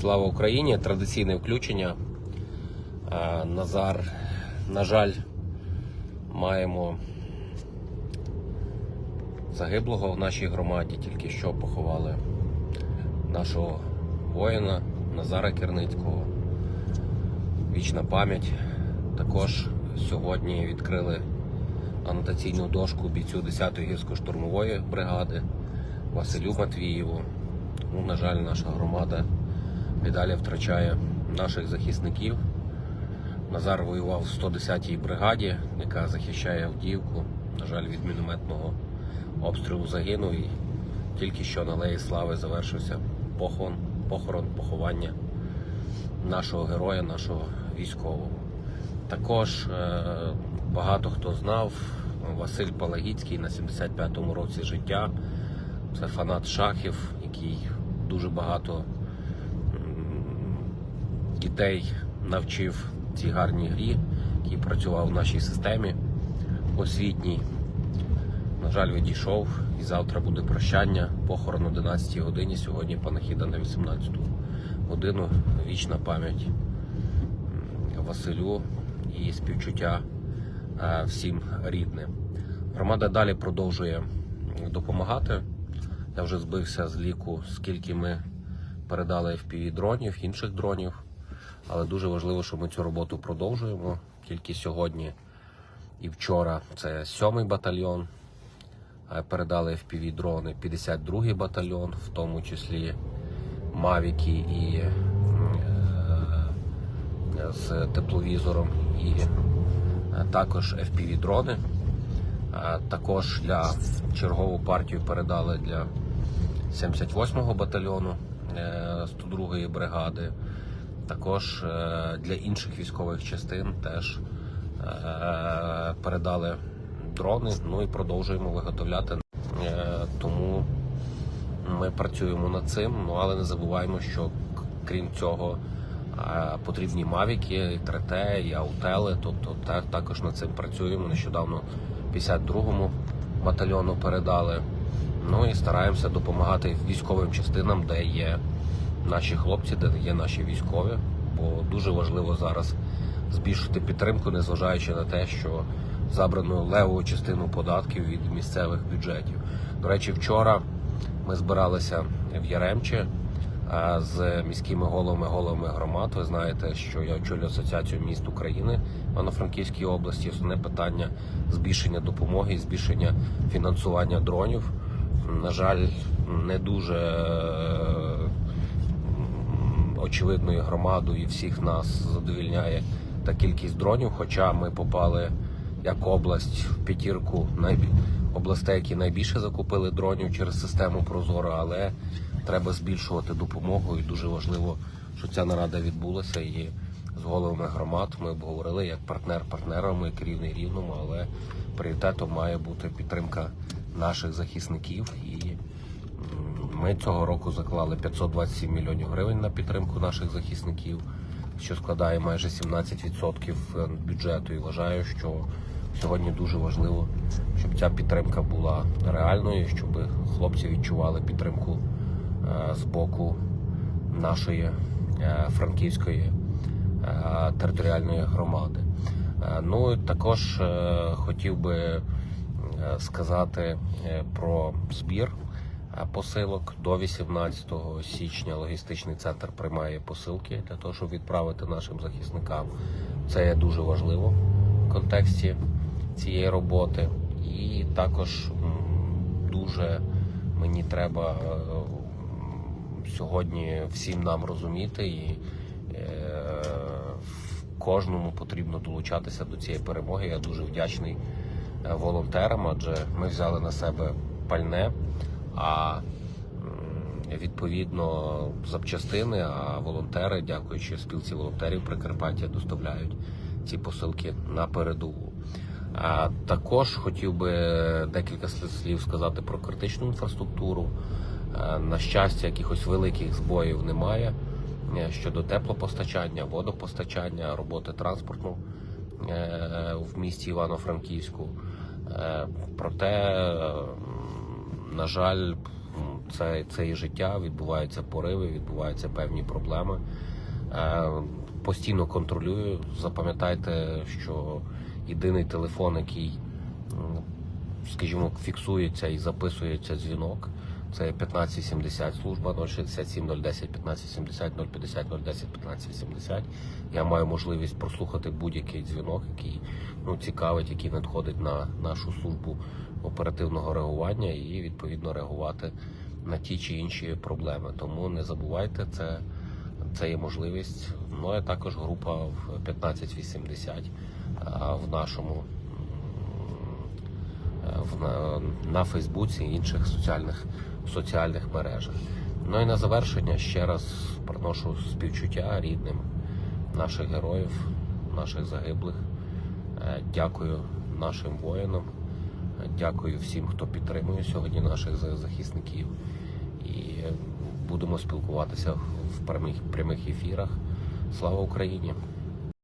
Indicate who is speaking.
Speaker 1: Слава Україні! Традиційне включення. Е, Назар, на жаль, маємо загиблого в нашій громаді. Тільки що поховали нашого воїна Назара Керницького. Вічна пам'ять. Також сьогодні відкрили анотаційну дошку бійцю 10-ї гірсько-штурмової бригади Василю Матвієву. Тому, на жаль, наша громада і далі втрачає наших захисників. Назар воював в 110-й бригаді, яка захищає Авдіївку. На жаль, від мінометного обстрілу загинув і тільки що на Алеї Слави завершився похорон, похорон, поховання нашого героя, нашого військового. Також е, багато хто знав, Василь Палагіцький на 75-му році життя. Це фанат шахів, який дуже багато дітей навчив цій гарній грі, який працював в нашій системі освітній. На жаль, відійшов і завтра буде прощання. Похорон о 11 годині. Сьогодні панахіда на 18 годину. Вічна пам'ять Василю і співчуття е, всім рідним. Громада далі продовжує допомагати. Я вже збився з ліку, скільки ми передали FPV дронів, інших дронів. Але дуже важливо, що ми цю роботу продовжуємо. Тільки сьогодні і вчора це 7-й батальйон. е, Передали FPV дрони 52-й батальйон, в тому числі Мавіки і е, з тепловізором, і е, також FPV дрони. Е, Також для чергову партію передали для 78-го батальйону е, 102-ї бригади. Також е, для інших військових частин теж е, передали дрони. Ну і продовжуємо виготовляти. Е, Тому ми працюємо над цим, ну але не забуваємо, що крім цього потрібні мавіки, і 3T, і аутели. Тобто та- також над цим працюємо. Нещодавно 52-му батальйону передали. Ну і стараємося допомагати військовим частинам, де є наші хлопці, де є наші військові. Бо дуже важливо зараз збільшити підтримку, незважаючи на те, що забрано леву частину податків від місцевих бюджетів. До речі, вчора ми збиралися в Яремче з міськими головами, головами громад. Ви знаєте, що я очолюю Асоціацію міст України в Івано-Франківській області. Основне питання збільшення допомоги збільшення фінансування дронів. На жаль, не дуже м, очевидною громадою і всіх нас задовільняє та кількість дронів. Хоча ми попали як область в п'ятірку областей, які найбільше закупили дронів через систему Прозоро, але треба збільшувати допомогу. І дуже важливо, що ця нарада відбулася. І з головами громад ми обговорили як партнер партнером, як рівний рівному, але пріоритетом має бути підтримка наших захисників і Ми цього року заклали 527 мільйонів гривень на підтримку наших захисників, що складає майже 17% бюджету. І вважаю, що сьогодні дуже важливо, щоб ця підтримка була реальною, щоб хлопці відчували підтримку е, з боку нашої е, франківської е, територіальної громади. Е, Ну також е, хотів би е, сказати е, про збір е, посилок. До 18 січня логістичний центр приймає посилки для того, щоб відправити нашим захисникам. Це дуже важливо в контексті цієї роботи. І також дуже мені треба е, сьогодні всім нам розуміти і е, кожному потрібно долучатися до цієї перемоги. Я дуже вдячний е, волонтерам, адже ми взяли на себе пальне, а відповідно запчастини, а волонтери, дякуючи спілці волонтерів Прикарпаття, доставляють ці посилки на передову. А також хотів би декілька слів сказати про критичну інфраструктуру. На щастя, якихось великих збоїв немає е, щодо теплопостачання, водопостачання, роботи транспорту е, в місті Івано-Франківську. Е, Проте, на жаль, це, це і життя, відбуваються пориви, відбуваються певні проблеми. Е, Постійно контролюю. Запам'ятайте, що єдиний телефон, який, скажімо, фіксується і записується дзвінок. Це 1570 служба 067 010 1570 050 010 1580. Я маю можливість прослухати будь-який дзвінок, який ну, цікавить, який надходить на нашу службу оперативного реагування і відповідно реагувати на ті чи інші проблеми. Тому не забувайте, це, це є можливість. Ну а також група в 1580 в нашому на, на Фейсбуці і інших соціальних, соціальних мережах. Ну і на завершення ще раз приношу співчуття рідним наших героїв, наших загиблих. Е, Дякую нашим воїнам. Е, Дякую всім, хто підтримує сьогодні наших захисників. І будемо спілкуватися в прямих, прямих ефірах. Слава Україні!